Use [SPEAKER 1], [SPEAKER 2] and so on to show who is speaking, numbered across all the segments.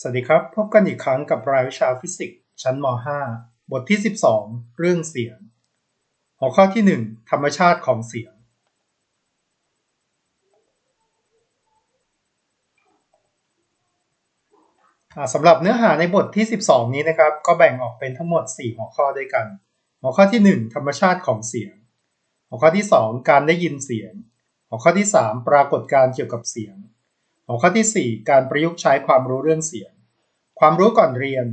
[SPEAKER 1] สวัสดีครับ พบกันอีกครั้งกับรายวิชาฟิสิกส์ชั้นม .5 บทที่ 12 เรื่องเสียง หัวข้อที่ 1 ธรรมชาติของเสียง สำหรับเนื้อหาในบทที่ 12 นี้นะครับ ก็แบ่งออกเป็นทั้งหมด 4 หัวข้อด้วยกัน หัวข้อที่ 1 ธรรมชาติของเสียง หัวข้อที่ 2 การได้ยินเสียง หัวข้อที่ 3 ปรากฏการเกี่ยวกับเสียง หัวข้อที่ 4 การประยุกต์ใช้ความรู้เรื่องเสียง ความรู้ก่อนเรียน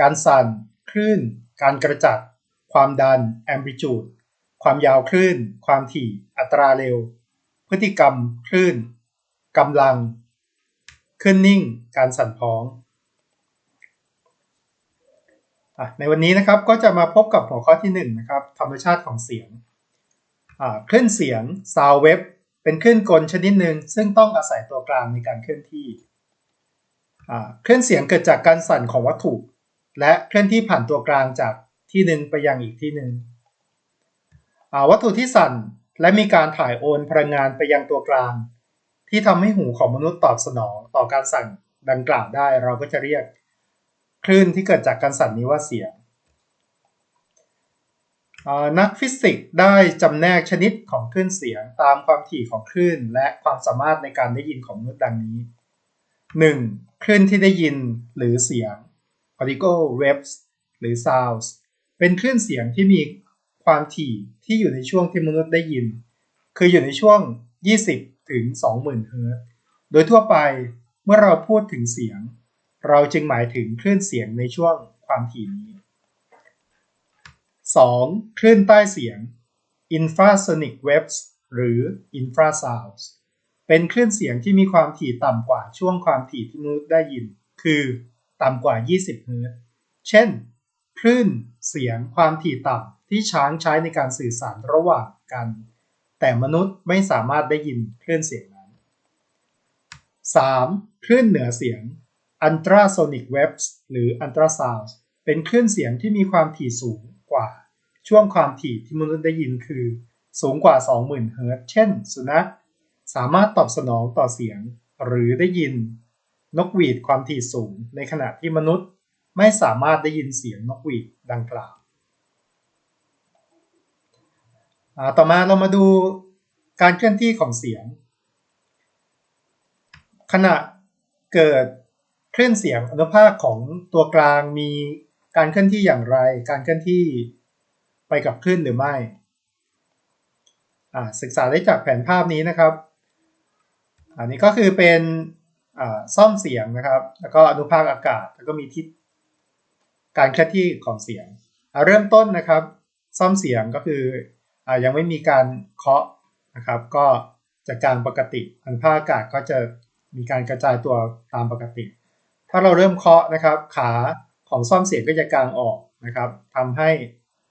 [SPEAKER 1] การสั่น คลื่น การกระจัด ความดัน amplitude ความยาวคลื่น ความถี่ อัตราเร็ว พฤติกรรม คลื่น กำลัง ขึ้นนิ่ง การสั่นพ้องอในวันนี้นะครับก็จะมาพบกับหัวข้อที่1นงนะครับธรรมชาติของเสียงคลื่นเสียง sound wave เป็นคลื่นกลชนิดหนึ่งซึ่งต้องอาศัยตัวกลางในการเคลื่อนที่อ่าคลื่อนเสียงเกิดจากการสั่นของวัตถุ และเคลื่อนที่ผ่านตัวกลางจากที่หนึ่งไปยังอีกที่หนึ่งวัตถุที่สั่นและมีการถ่ายโอนพลังงานไปยังตัวกลาง ที่ทำให้หูของมนุษย์ตอบสนองต่อการสั่นดังกล่าวได้เราก็จะเรียก คลื่นที่เกิดจากการสั่นนี้ว่าเสียง นักฟิสิกส์ได้จำแนกชนิดของคลื่นเสียงตามความถี่ของคลื่น และความสามารถในการได้ยินของมนุษย์ดังนี้ 1. คลื่นที่ได้ยินหรือเสียง audio waves หรือ sounds เป็นคลื่นเสียงที่มีความถี่ที่อยู่ในช่วงที่มนุษย์ได้ยิน คืออยู่ในช่วง 20 ถึง 20,000 เฮิรต์โดยทั่วไปเมื่อเราพูดถึงเสียง เราจึงหมายถึงคลื่นเสียงในช่วงความถี่นี้ 2. คลื่นใต้เสียง infrasonic waves หรือ infrasounds เป็นคลื่นเสียงที่มีความถี่ต่ำกว่าช่วงความถี่ที่มนุษย์ได้ยิน คือต่ำกว่า 20 เฮิรตซ์เช่น คลื่นเสียงความถี่ต่ำที่ช้างใช้ในการสื่อสารระหว่างกัน แต่มนุษย์ไม่สามารถได้ยินคลื่นเสียงนั้น 3. คลื่นเหนือเสียง ultrasonic waves หรือ ultrasounds เป็นคลื่นเสียงที่มีความถี่สูงกว่า ช่วงความถี่ที่มนุษย์ได้ยินคือ สูงกว่า 20,000 เฮิรตซ์เช่น สุนัขสามารถตอบสนองต่อเสียง หรือได้ยิน นกหวีดความถี่สูง ในขณะที่มนุษย์ไม่สามารถได้ยินเสียงนกหวีดดังกล่าว ต่อมาเรามาดูการเคลื่อนที่ของเสียง ขณะเกิดคลื่นเสียงอนุภาคของตัวกลางมีการเคลื่อนที่อย่างไร การเคลื่อนที่ ไปกับคลื่นหรือไม่ ศึกษาได้จากแผนภาพนี้นะครับ อันนี้ก็คือเป็นซ่อมเสียงนะครับ แล้วก็อนุภาคอากาศ แล้วก็มีทิศการเคลื่อนที่ของเสียง เริ่มต้นนะครับ ซ่อมเสียงก็คืออยังไม่มีการเคาะนะครับ ก็จะการปกติอนุภาคอากาศก็จะมีการกระจายตัวตามปกติ ถ้าเราเริ่มเคาะนะครับ ขาของซ่อมเสียงก็จะกางออกนะครับทำให้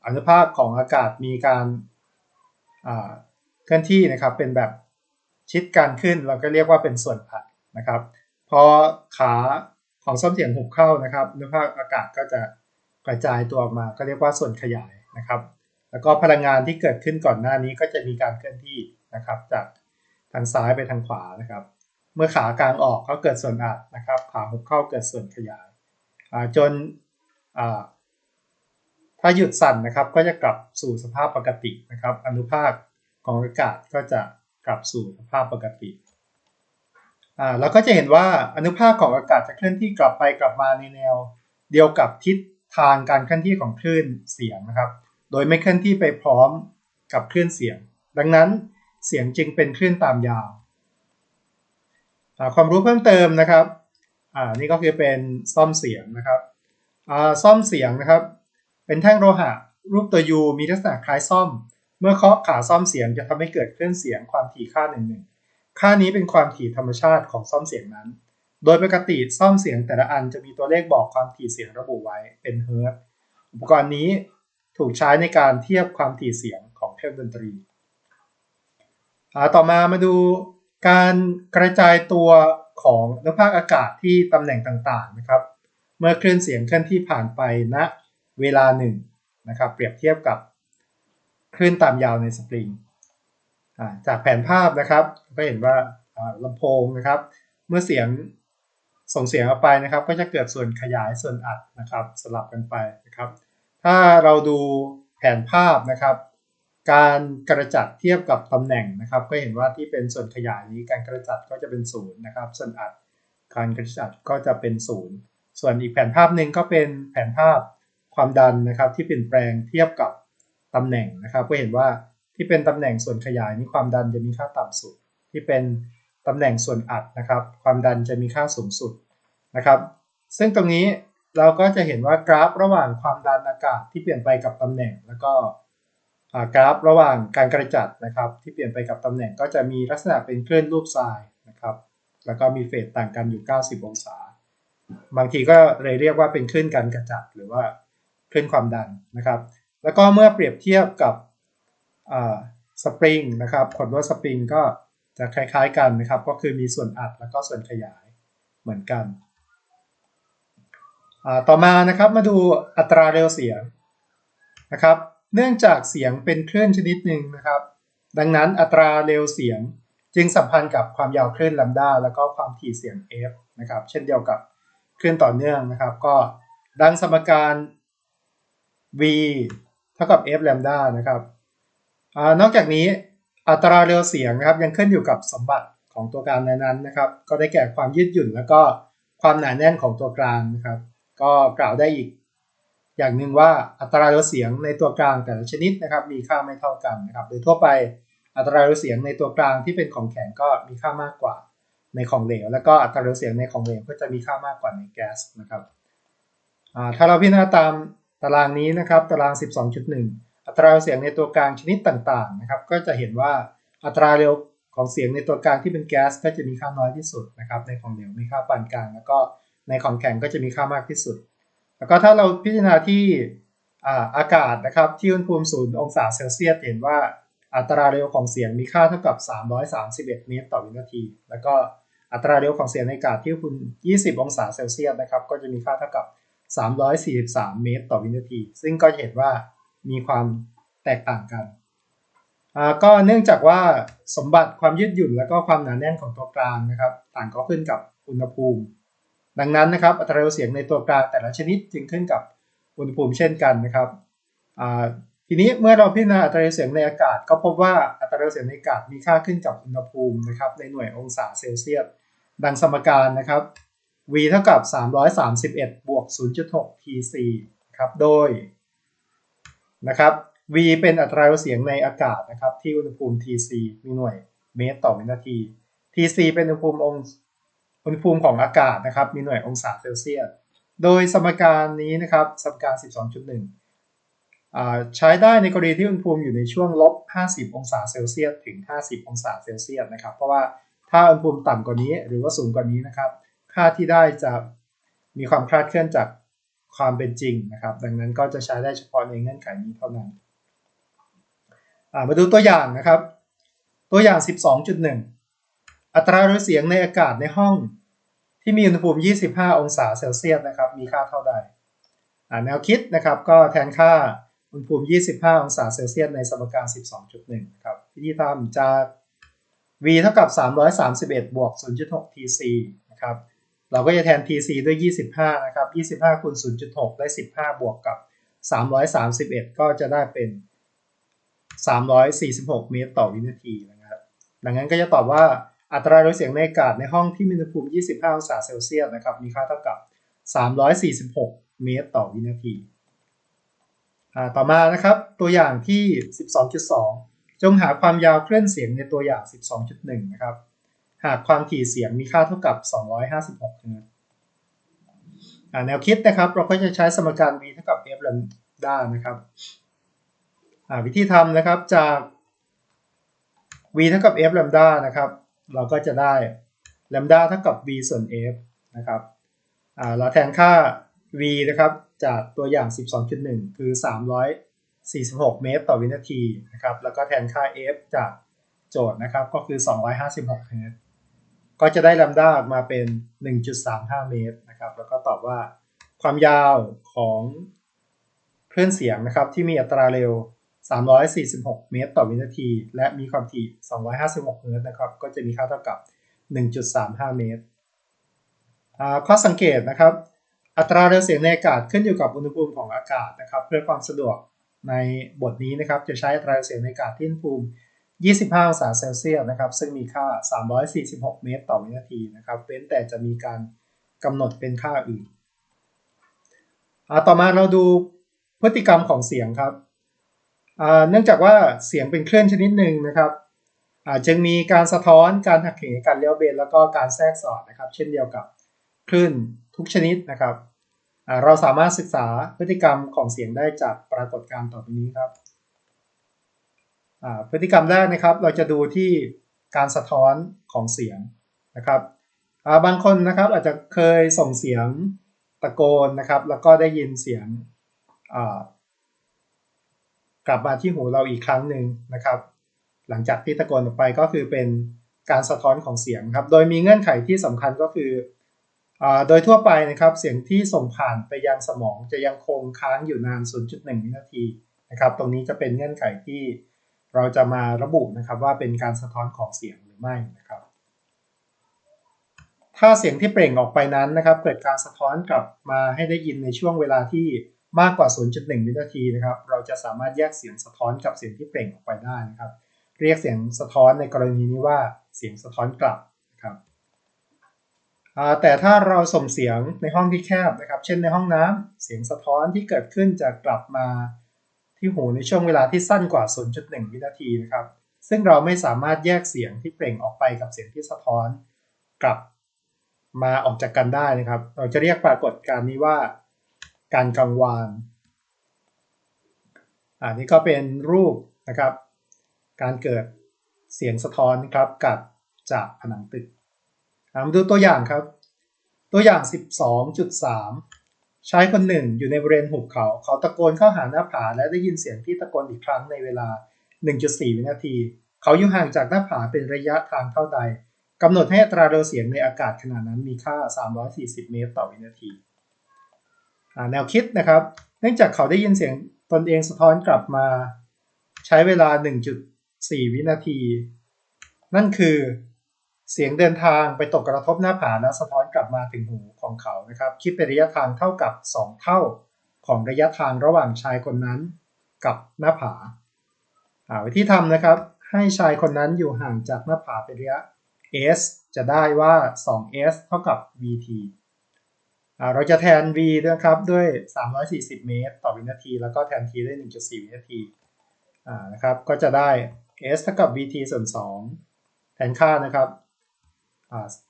[SPEAKER 1] อนุภาคของอากาศมีการเคลื่อนที่นะครับเป็นแบบชิดกันขึ้นเราก็เรียกว่าเป็นส่วนผัดนะครับ พอขาของซ่อมเสียงหุบเข้านะครับอนุภาคอากาศก็จะกระจายตัวออกมา ก็เรียกว่าส่วนขยายนะครับ แล้วก็พลังงานที่เกิดขึ้นก่อนหน้านี้ก็จะมีการเคลื่อนที่นะครับ จากทางซ้ายไปทางขวานะครับ เมื่อขากลางออกก็เกิดส่วนอัดนะครับ ขาหุบเข้าเกิดส่วนขยายจน ถ้าหยุดสั่นนะครับก็จะกลับสู่สภาพปกตินะครับ อนุภาคของอากาศก็จะกลับสู่สภาพปกติเราก็จะเห็นว่าอนุภาคของอากาศจะเคลื่อนที่กลับไปกลับมาในแนว เดียวกับทิศทางการเคลื่อนที่ของคลื่นเสียงนะครับ โดยไม่เคลื่อนที่ไปพร้อมกับคลื่นเสียง ดังนั้นเสียงจึงเป็นคลื่นตามยาว ความรู้เพิ่มเติมนะครับนี่ก็คือเป็นซ่อมเสียงนะครับซ่อมเสียงนะครับ เป็นแท่งโลหะรูปตัว U มีลักษณะคล้ายซ่อม เมื่อเคาะขาซ่อมเสียงจะทำให้เกิดคลื่นเสียงความถี่ค่าหนึ่งหนึ่งค่านี้เป็นความถี่ธรรมชาติของซ่อมเสียงนั้น โดยปกติซ่อมเสียงแต่ละอันจะมีตัวเลขบอกความถี่เสียงระบุไว้เป็นเฮิร์ตอุปกรณ์นี้ถูกใช้ในการเทียบความถี่เสียงของเครื่องดนตรี ต่อมามาดูการกระจายตัวของนภาคอากาศที่ตำแหน่งต่างๆนะครับ เมื่อคลื่นเสียงเคลื่อนที่ผ่านไปณนะ เวลาหนึ่งนะครับเปรียบเทียบกับคลื่นตามยาวในสปริงจากแผนภาพนะครับก็เห็นว่าลำโพงนะครับ เมื่อเสียงส่งเสียงออกไปนะครับ ก็จะเกิดส่วนขยายส่วนอัดนะครับสลับกันไปนะครับ ถ้าเราดูแผนภาพนะครับ การกระจัดเทียบกับตำแหน่งนะครับ ก็เห็นว่าที่เป็นส่วนขยายนี้การกระจัดก็จะเป็นศูนย์นะครับ ส่วนอัดการกระจัดก็จะเป็นศูนย์ส่วนอีกแผนภาพหนึ่งก็เป็นแผนภาพ ความดันนะครับที่เปลี่ยนแปลงเทียบกับตำแหน่งนะครับก็เห็นว่าที่เป็นตำแหน่งส่วนขยายนี้ความดันจะมีค่าต่ำสุด ที่เป็นตำแหน่งส่วนอัดนะครับ ความดันจะมีค่าสูงสุดนะครับ ซึ่งตรงนี้เราก็จะเห็นว่ากราฟระหว่างความดันอากาศที่เปลี่ยนไปกับตำแหน่ง แล้วก็กราฟระหว่างการกระจัดนะครับ ที่เปลี่ยนไปกับตำแหน่งก็จะมีลักษณะเป็นคลื่นรูปทรายนะครับ แล้วก็มีเฟสต่างกันอยู่ 90 องศา บางทีก็เลยเรียกว่าเป็นคลื่นการกระจัดหรือว่า คลื่นความดันนะครับ แล้วก็เมื่อเปรียบเทียบกับสปริงนะครับผลว่าสปริงก็จะคล้ายๆกันนะครับ ก็คือมีส่วนอัดแล้วก็ส่วนขยายเหมือนกัน ต่อมานะครับมาดูอัตราเร็วเสียงนะครับ เนื่องจากเสียงเป็นคลื่นชนิดหนึ่งนะครับ ดังนั้นอัตราเร็วเสียงจึงสัมพันธ์กับความยาวคลื่นลัมดาแล้วก็ความถี่เสียง f นะครับ เช่นเดียวกับคลื่นต่อเนื่องนะครับ ก็ดังสมการ v เท่ากับ f แลมดานะครับอนอกจากนี้อัตราเร็วเสียงนะครับยังขึ้นอยู่กับสมบัติของตัวกลางนั้นๆนะครับ ก็ได้แก่ความยืดหยุ่นแล้วก็ความหนาแน่นของตัวกลางนะครับ ก็กล่าวได้อีก อย่างหนึ่งว่าอัตราเร็วเสียงในตัวกลางแต่ละชนิดนะครับ มีค่าไม่เท่ากันนะครับ โดยทั่วไปอัตราเร็วเสียงในตัวกลางที่เป็นของแข็งก็มีค่ามากกว่าในของเหลว แล้วก็อัตราเร็วเสียงในของเหลวก็จะมีค่ามากกว่าในแก๊สนะครับถ้าเราพิจารณาตาม ตารางนี้นะครับตาราง 12.1 อัตราเสียงในตัวกลางชนิดต่างๆนะครับก็จะเห็นว่าอัตราเร็วของเสียงในตัวกลางที่เป็นแก๊สก็จะมีค่าน้อยที่สุดนะครับในของเหลวมีค่าปานกลาง แล้วก็ในของแข็งก็จะมีค่ามากที่สุด แล้วก็ถ้าเราพิจารณาที่อากาศนะครับที่อุณหภูมิศูนย์องศาเซลเซียสเห็นว่าอัตราเร็วของเสียงมีค่าเท่ากับ 331 เมตรต่อวินาที แล้วก็อัตราเร็วของเสียงในอากาศที่อุณหภูมิ 20 องศาเซลเซียสนะครับก็จะมีค่าเท่ากับ 343 เมตรต่อวินาที ซึ่งก็เห็นว่ามีความแตกต่างกัน ก็เนื่องจากว่าสมบัติความยืดหยุ่นและก็ความหนาแน่นของตัวกลางนะครับ ต่างก็ขึ้นกับอุณหภูมิ ดังนั้นนะครับอัตราเร็วเสียงในตัวกลางแต่ละชนิดจึงขึ้นกับอุณหภูมิเช่นกันนะครับทีนี้เมื่อเราพิจารณาอัตราเร็วเสียงในอากาศ ก็พบว่าอัตราเร็วเสียงในอากาศมีค่าขึ้นกับอุณหภูมินะครับในหน่วยองศาเซลเซียสดังสมการนะครับ v เท่ากับ 331 บวก 0.6 tc ครับ โดยนะครับ v เป็นอัตราเร็วเสียงในอากาศนะครับที่อุณหภูมิ tc มีหน่วยเมตรต่อวินาที tc เป็นอุณหภูมิองอุณหภูมิของอากาศนะครับ มีหน่วยองศาเซลเซียส โดยสมการนี้นะครับสมการ 12.1 ใช้ได้ในกรณีที่อุณหภูมิอยู่ในช่วงลบ 50 องศาเซลเซียสถึง 50 องศาเซลเซียสนะครับ เพราะว่าถ้าอุณหภูมิต่ำกว่านี้หรือว่าสูงกว่านี้นะครับ ค่าที่ได้จะมีความคลาดเคลื่อนจากความเป็นจริงนะครับ ดังนั้นก็จะใช้ได้เฉพาะในเงื่อนไขนี้เท่านั้น มาดูตัวอย่างนะครับ ตัวอย่าง 12.1 อัตราเร็วเสียงในอากาศในห้องที่มีอุณหภูมิ 25 องศาเซลเซียสนะครับ มีค่าเท่าใด แนวคิดนะครับก็แทนค่าอุณหภูมิ 25 องศาเซลเซียสในสมการ 12.1ครับวิธีทำจาก v เท่ากับ 331 บวก 0.6 tc นะครับ เราก็จะแทน tc ด้วย 25 นะครับ 25คูณ0.6 ได้ 15 บวกกับ 331 ก็จะได้เป็น 346 เมตรต่อวินาทีนะครับ ดังนั้นก็จะตอบว่าอัตราเร็วเสียงในอากาศในห้องที่มีอุณหภูมิ 25 องศาเซลเซียสนะครับ มีค่าเท่ากับ 346 เมตรต่อวินาทีต่อมานะครับ ตัวอย่างที่ 12.2 จงหาความยาวคลื่นเสียงในตัวอย่าง 12.1 นะครับ หากความถี่เสียงมีค่าเท่ากับ 256เฮิรตแนวคิดนะครับเราก็จะใช้สมการ v เท่ากับ f ลมดานะครับวิธีทำนะครับจาก v เท่ากับ f ลมดานะครับ เราก็จะได้ลมดาเท่ากับ v ส่วน f นะครับเราแทนค่า v นะครับจากตัวอย่าง 12.1 คือ 346 เมตรต่อวินาทีนะครับแล้วก็แทนค่า f จากโจทย์นะครับก็คือ 256เมตร ก็จะได้ลัมดาออกมาเป็น 1.35 เมตรนะครับ แล้วก็ตอบว่าความยาวของคลื่นเสียงนะครับที่มีอัตราเร็ว 346 เมตร ต่อวินาที และมีความถี่ 256 เฮิรตซ์นะครับ ก็จะมีค่าเท่ากับ 1.35 เมตรอ่าข้อสังเกตนะครับ อัตราเร็วเสียงในอากาศขึ้นอยู่กับอุณหภูมิของอากาศนะครับ เพื่อความสะดวกในบทนี้นะครับ จะใช้อัตราเร็วเสียงในอากาศที่อุณหภูมิ 25 องศาเซลเซียสนะครับ ซึ่งมีค่า 346 เมตรต่อวินาทีนะครับ เว้นแต่จะมีการกำหนดเป็นค่าอื่นอ่าต่อมาเราดูพฤติกรรมของเสียงครับ เนื่องจากว่าเสียงเป็นคลื่นชนิดหนึ่งนะครับอาจึงมีการสะท้อน การหักเหการเลี้ยวเบน แล้วก็การแทรกสอดนะครับ เช่นเดียวกับคลื่นทุกชนิดนะครับ เราสามารถศึกษาพฤติกรรมของเสียงได้จากปรากฏการณ์ต่อไปนี้ครับ พฤติกรรมแรกนะครับ เราจะดูที่การสะท้อนของเสียงนะครับาบางคนนะครับอาจจะเคยส่งเสียงตะโกนนะครับ แล้วก็ได้ยินเสียงกลับมาที่หูเราอีกครั้งหนึ่งนะครับ หลังจากที่ตะโกนออกไปก็คือเป็นการสะท้อนของเสียงครับ โดยมีเงื่อนไขที่สำคัญก็คืออโดยทั่วไปนะครับเสียงที่ส่งผ่านไปยังสมองจะยังคงค้างอยู่นาน 0.1 วินาทีนะครับ ตรงนี้จะเป็นเงื่อนไขที่ เราจะมาระบุนะครับว่าเป็นการสะท้อนของเสียงหรือไม่นะครับ ถ้าเสียงที่เปล่งออกไปนั้นนะครับ เกิดการสะท้อนกลับมาให้ได้ยินในช่วงเวลาที่มากกว่า 0.1 วินาทีนะครับ เราจะสามารถแยกเสียงสะท้อนกับเสียงที่เปล่งออกไปได้นะครับ เรียกเสียงสะท้อนในกรณีนี้ว่าเสียงสะท้อนกลับนะครับแต่ถ้าเราส่งเสียงในห้องที่แคบนะครับ เช่นในห้องน้ำเสียงสะท้อนที่เกิดขึ้นจะกลับมา ที่หูในช่วงเวลาที่สั้นกว่า 0.1 วินาทีนะครับ ซึ่งเราไม่สามารถแยกเสียงที่เปล่งออกไปกับเสียงที่สะท้อนกลับมาออกจากกันได้นะครับ เราจะเรียกปรากฏการณ์นี้ว่า การกังวาน อันนี้ก็เป็นรูปนะครับ การเกิดเสียงสะท้อนครับกับจากผนังตึกมาดูตัวอย่างครับ ตัวอย่าง 12.3 ชายคนหนึ่งอยู่ในบริเวณหุบเขา เขาตะโกนเข้าหาหน้าผาและได้ยินเสียงที่ตะโกนอีกครั้งในเวลา 1.4 วินาที เขาอยู่ห่างจากหน้าผาเป็นระยะทางเท่าใดกำหนดให้อัตราเร็วเสียงในอากาศขณะนั้นมีค่า 340 เมตรต่อวินาที แนวคิดนะครับ เนื่องจากเขาได้ยินเสียงตนเองสะท้อนกลับมา ใช้เวลา 1.4 วินาที นั่นคือ เสียงเดินทางไปตกกระทบหน้าผาและสะท้อนกลับมาถึงหูของเขานะครับ คิดเป็นระยะทางเท่ากับ 2 เท่าของระยะทางระหว่างชายคนนั้นกับหน้าผาวิธีทำนะครับ ให้ชายคนนั้นอยู่ห่างจากหน้าผาเป็นระยะ s จะได้ว่า 2s เท่ากับ vt เราจะแทน v ด้วยครับด้วย 340 เมตร ต่อวินาที แล้วก็แทน t ด้วย 1.4 วินาทีนะครับ ก็จะได้ s เท่ากับ vt ส่วน 2 แทนค่านะครับ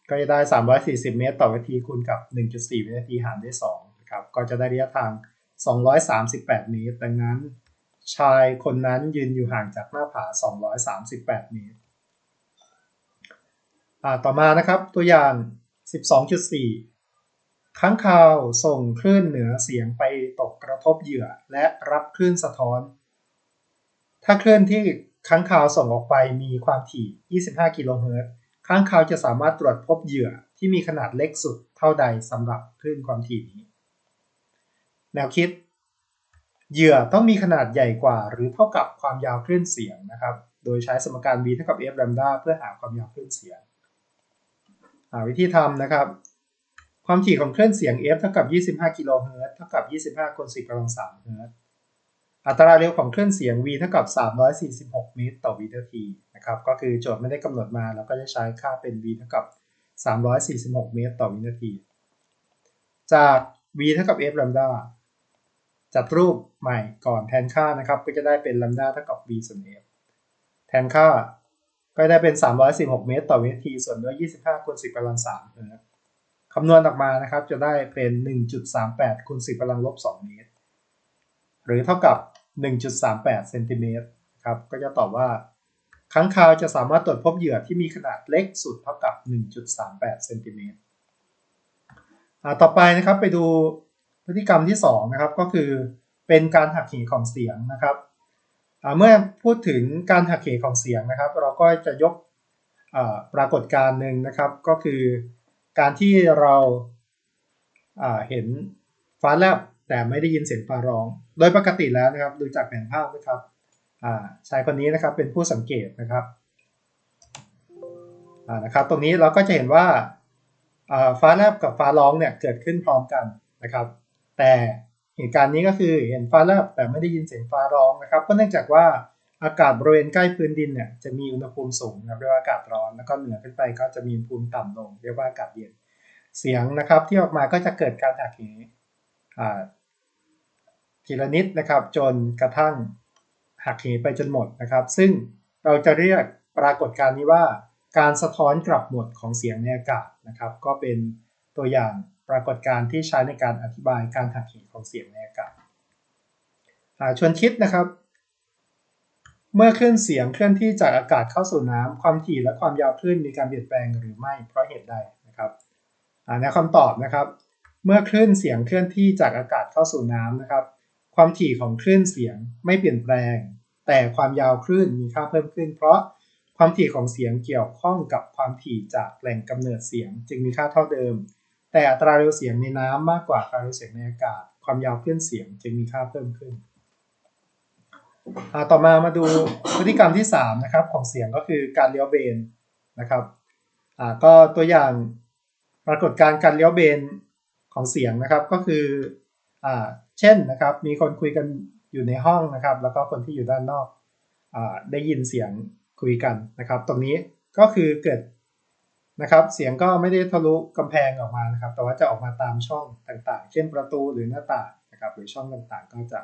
[SPEAKER 1] ก็จะได้ 340 เมตร ต่อวินาทีคูณกับ 1.4 วินาทีหารด้วย2นะครับ ก็จะได้ระยะทาง 238 เมตร ดังนั้น ชายคนนั้นยืนอยู่ห่างจากหน้าผา 238 เมตร ต่อมานะครับ ตัวอย่าง 12.4 ค้างคาวส่งคลื่นเหนือเสียงไปตกกระทบเหยื่อ และรับคลื่นสะท้อน ถ้าคลื่นที่ค้างคาวส่งออกไปมีความถี่ 25 กิโลเฮิรตซ์ ค้างคาวจะสามารถตรวจพบเหยื่อที่มีขนาดเล็กสุดเท่าใดสำหรับคลื่นความถี่นี้ แนวคิด เหยื่อต้องมีขนาดใหญ่กว่า หรือเท่ากับความยาวคลื่นเสียงนะครับ โดยใช้สมการ b เท่ากับ f lambda เพื่อหาความยาวคลื่นเสียงวิธีทำนะครับ ความถี่ของคลื่นเสียง f เท่ากับ 25 กิโลเฮิรตซ์เท่ากับ 25คูณ10กำลัง3เฮิรตซ์ อัตราเร็วของคลื่นเสียง v เท่ากับ 346 เมตรต่อวินาทีนะครับ ก็คือโจทย์ไม่ได้กำหนดมาเราก็จะใช้ค่าเป็น v เท่ากับ 346 เมตรต่อวินาที จาก v เท่ากับ f lambda จัดรูปใหม่ก่อนแทนค่านะครับ ก็จะได้เป็น lambda เท่ากับ v ส่วน f แทนค่าก็ได้เป็น 316 เมตรต่อวินาที ส่วนด้วย 25คูณ10กำลัง3นะครับคำนวณออกมานะครับ จะได้เป็น 1.38คูณ10กำลังลบ2เมตร หรือเท่ากับ 1.38เซนติเมตรครับก็จะตอบว่าค้างคาวจะสามารถตรวจพบเหยื่อที่มีขนาดเล็กสุดเท่ากับ 1.38เซนติเมตรต่อไปนะครับไปดูพฤติกรรมที่2นะครับก็คือเป็นการหักเหของเสียงนะครับเมื่อพูดถึงการหักเหของเสียงนะครับ เราก็จะยกปรากฏการณ์หนึ่งนะครับ ก็คือการที่เราเห็นฟ้าแลบแต่ไม่ได้ยินเสียงฟ้าร้อง โดยปกติแล้วนะครับดูจากแผนภาพนะครับชายคนนี้นะครับเป็นผู้สังเกตนะครับนะครับตรงนี้เราก็จะเห็นว่าฟ้าแลบกับฟ้าร้องเนี่ยเกิดขึ้นพร้อมกันนะครับ แต่เหตุการณ์นี้ก็คือเห็นฟ้าแลบแต่ไม่ได้ยินเสียงฟ้าร้องนะครับ ก็เนื่องจากว่าอากาศบริเวณใกล้พื้นดินเนี่ยจะมีอุณหภูมิสูงนะเรียกว่าอากาศร้อนแล้วก็เหนือขึ้นไปก็จะมีอุณหภูมิต่ำลง เรียกว่าอากาศเย็นเสียงนะครับที่ออกมาก็จะเกิดการหักเห ทีละนิดนะครับ จนกระทั่งหักเหไปจนหมดนะครับ ซึ่งเราจะเรียกปรากฏการณ์นี้ว่าการสะท้อนกลับหมดของเสียงในอากาศนะครับ ก็เป็นตัวอย่างปรากฏการณ์ที่ใช้ในการอธิบายการหักเหของเสียงในอากาศชวนคิดนะครับ เมื่อคลื่นเสียงเคลื่อนที่จากอากาศเข้าสู่น้ำความถี่และความยาวคลื่นมีการเปลี่ยนแปลงหรือไม่เพราะเหตุใดนะครับในคำตอบนะครับ เมื่อคลื่นเสียงเคลื่อนที่จากอากาศเข้าสู่น้ำนะครับ ความถี่ของคลื่นเสียงไม่เปลี่ยนแปลง แต่ความยาวคลื่นมีค่าเพิ่มขึ้น เพราะความถี่ของเสียงเกี่ยวข้องกับความถี่จากแหล่งกำเนิดเสียง จึงมีค่าเท่าเดิม แต่อัตราเร็วเสียงในน้ำมากกว่าอัตราเร็วเสียงในอากาศ ความยาวคลื่นเสียงจึงมีค่าเพิ่มขึ้นต่อมามาดูพฤติกรรมที่3นะครับของเสียงก็คือการเลี้ยวเบนนะครับก็ตัวอย่างปรากฏการณ์การเลี้ยวเบนของเสียงนะครับก็คืออ เช่นนะครับ มีคนคุยกันอยู่ในห้องนะครับ แล้วก็คนที่อยู่ด้านนอกอได้ยินเสียงคุยกันนะครับ ตรงนี้ก็คือเกิดนะครับ เสียงก็ไม่ได้ทะลุกำแพงออกมานะครับ แต่ว่าจะออกมาตามช่องต่างๆ เช่นประตูหรือหน้าต่างนะครับ หรือช่องต่างๆ ก็จะ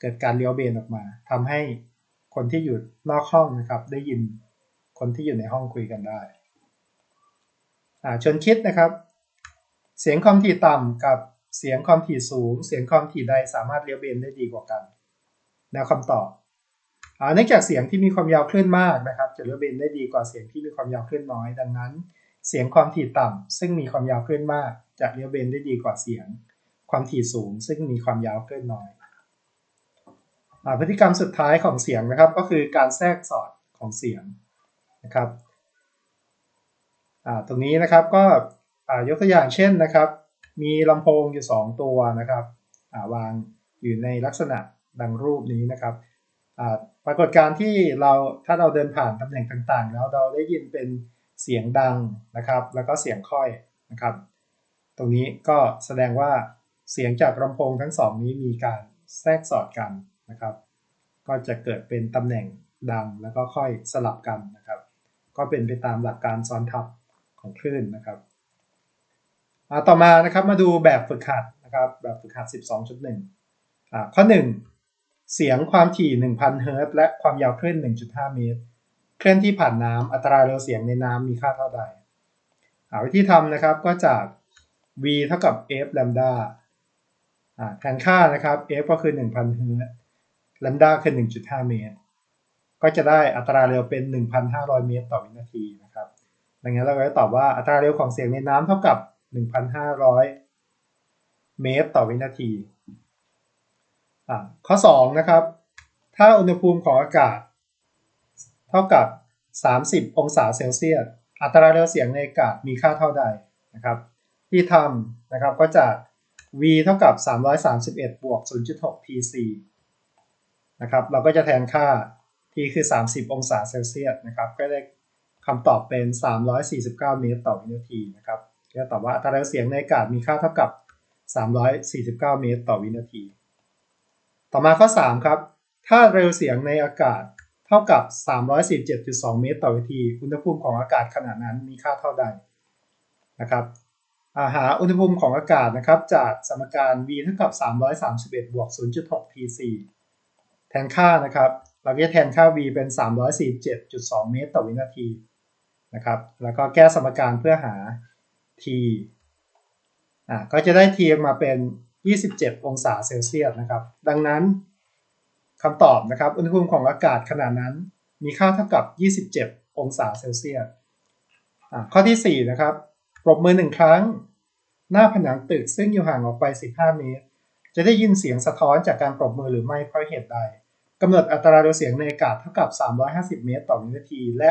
[SPEAKER 1] เกิดการเลี้ยวเบนออกมาทำให้คนที่อยู่นอกห้องนะครับ ได้ยินคนที่อยู่ในห้องคุยกันได้ชนคิดนะครับ เสียงความถี่ต่ำกับ เสียงความถี่สูง เสียงความถี่ใดสามารถเลี้ยวเบนได้ดีกว่ากันนวคำตอบเนื่องจากเสียงที่มีความยาวคลื่นมากนะครับ จะเลี้ยวเบนได้ดีกว่าเสียงที่มีความยาวคลื่นน้อย ดังนั้น เสียงความถี่ต่ำซึ่งมีความยาวคลื่นมาก จะเลี้ยวเบนได้ดีกว่าเสียง ความถี่สูง ซึ่งมีความยาวคลื่นน้อยพฤติกรรมสุดท้ายของเสียงนะครับ ก็คือการแทรกสอดของเสียงนะครับตรงนี้นะครับก็ยกตัวอย่างเช่นนะครับ มีลำโพงอยู่ 2 ตัวนะครับวางอยู่ในลักษณะดังรูปนี้นะครับปรากฏการที่เราถ้าเราเดินผ่านตำแหน่งต่างๆ แล้วเราได้ยินเป็นเสียงดังนะครับ แล้วก็เสียงค่อยนะครับ ตรงนี้ก็แสดงว่าเสียงจากลำโพงทั้งสองนี้มีการแทรกสอดกันนะครับ ก็จะเกิดเป็นตำแหน่งดังแล้วก็ค่อยสลับกันนะครับ ก็เป็นไปตามหลักการซ้อนทับของคลื่นนะครับ ต่อมานะครับมาดูแบบฝึกหัดนะครับแบบฝึกหัด 12.1 ข้อ 1 เสียงความถี่ 1,000 เฮิรตซ์และความยาวคลื่น 1.5 เมตร เคลื่อนที่ผ่านน้ำอัตราเร็วเสียงในน้ำมีค่าเท่าใดวิธีทำนะครับก็จาก v เท่ากับ f lambda แทนค่านะครับ f ก็คือ 1,000 เฮิรตซ์ lambda คือ 1.5 เมตร ก็จะได้อัตราเร็วเป็น 1,500 เมตร ต่อวินาทีนะครับ ดังนั้นเราก็จะตอบว่าอัตราเร็วของเสียงในน้ำเท่ากับ 1,500 เมตรต่อวินาทีข้อ 2 นะครับ ถ้าอุณหภูมิของอากาศ เท่ากับ 30 องศาเซลเซียส อัตราเร็วเสียงในอากาศมีค่าเท่าใดนะครับ ที่ทำนะครับก็จะ v เท่ากับ 331 บวก 0.6 tc นะครับ เราก็จะแทนค่า t คือ 30 องศาเซลเซียสนะครับ ก็ได้คำตอบเป็น 349 เมตรต่อวินาทีนะครับ ก็ตอบว่าอัตราร็วเสียงในอากาศมีค่าเท่ากับ 349 เมตรต่อวินาที ต่อมาข้อ 3 ครับ ถ้าเร็วเสียงในอากาศเท่ากับ 347.2 เมตรต่อวินาที อุณหภูมิของอากาศขณะนั้นมีค่าเท่าใดนะครับหาอุณหภูมิของอากาศนะครับจากสมการ v เท่ากับ 331 บวก 0.6 Tc แทนค่านะครับเราจะแทนค่า v เป็น 347.2 เมตรต่อวินาทีนะครับแล้วก็แก้สมการเพื่อหา t อ่าก็จะได้ t มาเป็น 27 องศาเซลเซียสนะครับ ดังนั้นคำตอบนะครับอุณหภูมิของอากาศขณะนั้นมีค่าเท่ากับ 27 องศาเซลเซียสข้อที่ 4 นะครับ ปรบมือหนึ่งครั้ง หน้าผนังตึกซึ่งอยู่ห่างออกไป 15 เมตร จะได้ยินเสียงสะท้อนจากการปรบมือหรือไม่เพราะเหตุใดกำหนดอัตราเร็วเสียงในอากาศเท่ากับ 350 เมตร ต่อวินาที และ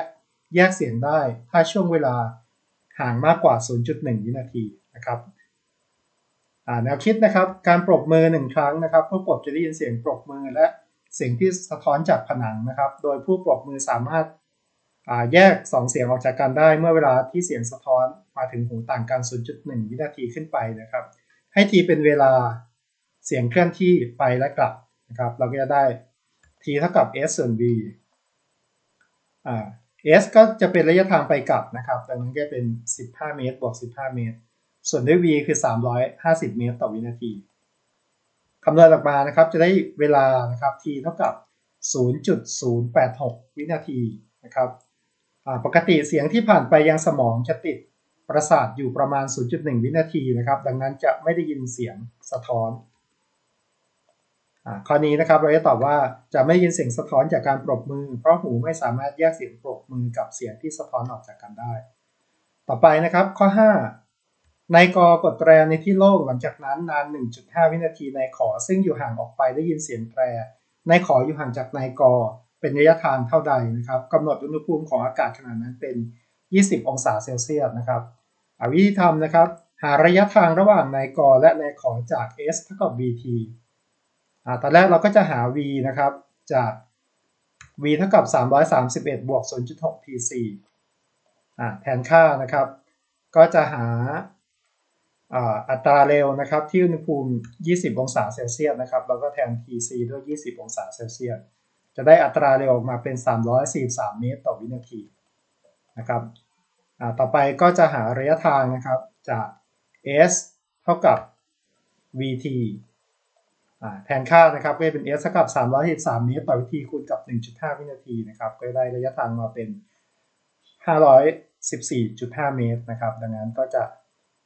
[SPEAKER 1] แยกเสียงได้ถ้าช่วงเวลา ห่างมากกว่า 0.1 วินาทีนะครับแนวคิดนะครับการปรบมือหนึ่งครั้งนะครับ ผู้ปรบจะได้ยินเสียงปรบมือและเสียงที่สะท้อนจากผนังนะครับ โดยผู้ปรบมือสามารถแยก 2 เสียงออกจากกันได้เมื่อเวลาที่เสียงสะท้อนมาถึงหูต่างกัน 0.1 วินาทีขึ้นไปนะครับ ให้ทีเป็นเวลาเสียงเคลื่อนที่ไปและกลับนะครับ เราก็จะได้ t เท่ากับ s ส่วน v อ่า s ก็จะเป็นระยะทางไปกลับนะครับดังนั้นก็เป็น 15 เมตรบวก 15 เมตร ส่วนด้วย v คือ 350 เมตรต่อวินาทีคำนวณออกมานะครับจะได้เวลานะครับ t เท่ากับ 0.086 วินาทีนะครับปกติเสียงที่ผ่านไปยังสมองจะติดประสาทอยู่ประมาณ 0.1 วินาทีนะครับ ดังนั้นจะไม่ได้ยินเสียงสะท้อน ข้อนี้นะครับเราจะตอบว่าจะไม่ยินเสียงสะท้อนจากการปรบมือ เพราะหูไม่สามารถแยกเสียงปรบมือกับเสียงที่สะท้อนออกจากกันได้ ต่อไปนะครับข้อ 5 ในกอกดแตรในที่โล่งหลังจากนั้นนาน 1.5 วินาทีในขอซึ่งอยู่ห่างออกไปได้ยินเสียงแตรในขออยู่ห่างจากในกอเป็นระยะทางเท่าใดนะครับกำหนดอุณหภูมิของอากาศขนาดนั้นเป็น 20 องศาเซลเซียสนะครับวิธีทำนะครับ หาระยะทางระหว่างในกอและในขอจาก s เท่ากับ vt ตอนแรกเราก็จะหา v นะครับจาก v เท่ากับ 331 บวก 0.6 tc อ่าแทนค่านะครับ ก็จะหาอัตราเร็วนะครับที่อุณหภูมิ 20 องศาเซลเซียสนะครับแล้วก็แทน tc ด้วย 20 องศาเซลเซียสจะได้อัตราเร็วออกมาเป็น 343 เมตรต่อวินาทีนะครับต่อไปก็จะหาระยะทางนะครับจาก s เท่ากับ vt แทนค่านะครับก็จะเป็น s เท่ากับ313เมตรต่อวินาทีคูณกับ 1.5 วินาทีนะครับก็ได้ระยะทางมาเป็น 514.5 เมตรนะครับ ดังนั้นก็จะ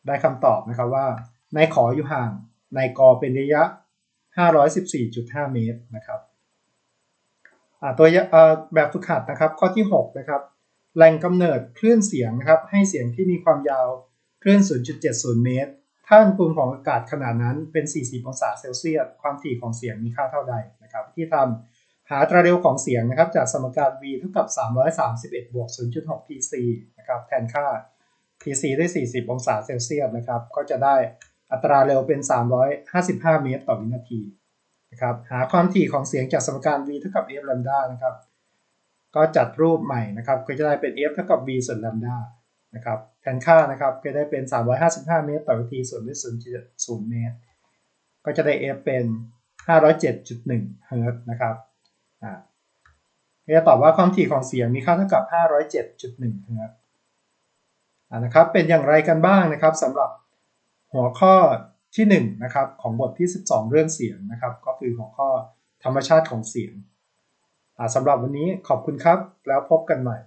[SPEAKER 1] ได้คำตอบนะครับว่าในขออยู่ห่างในกอเป็นระยะ 514.5 เมตรนะครับตัวแบบฝึกหัดนะครับ ข้อที่ 6 นะครับ แหล่งกำเนิดคลื่นเสียงนะครับ ให้เสียงที่มีความยาวคลื่น 0.70 เมตร ถ้าอุณหภูมิของอากาศขนาดนั้นเป็น 40 องศาเซลเซียส ความถี่ของเสียงมีค่าเท่าใดนะครับที่ทำหาอัตราเร็วของเสียงนะครับจากสมการ v เท่ากับ 331 บวก 0.6 tc นะครับแทนค่า tc ด้วย 40 องศาเซลเซียสนะครับก็จะได้อัตราเร็วเป็น 355 เมตรต่อวินาทีนะครับหาความถี่ของเสียงจากสมการ v เท่ากับ f lambda นะครับก็จัดรูปใหม่นะครับก็จะได้เป็น f เท่ากับ v ส่วน lambda นะครับแทนค่านะครับก็ได้เป็น 355 เมตร ต่อวินาทีส่วนด้วย0.0เมตร ก็จะได้ f เป็น 507.1 เฮิร์ตนะครับอ่าจะตอบว่าความถี่ของเสียงมีค่าเท่ากับ 507.1 เฮิร์ตอ่านะครับเป็นอย่างไรกันบ้างนะครับสำหรับหัวข้อที่1นะครับของบทที่ 12 เรื่องเสียงนะครับ ก็คือหัวข้อธรรมชาติของเสียงสำหรับวันนี้ขอบคุณครับแล้วพบกันใหม่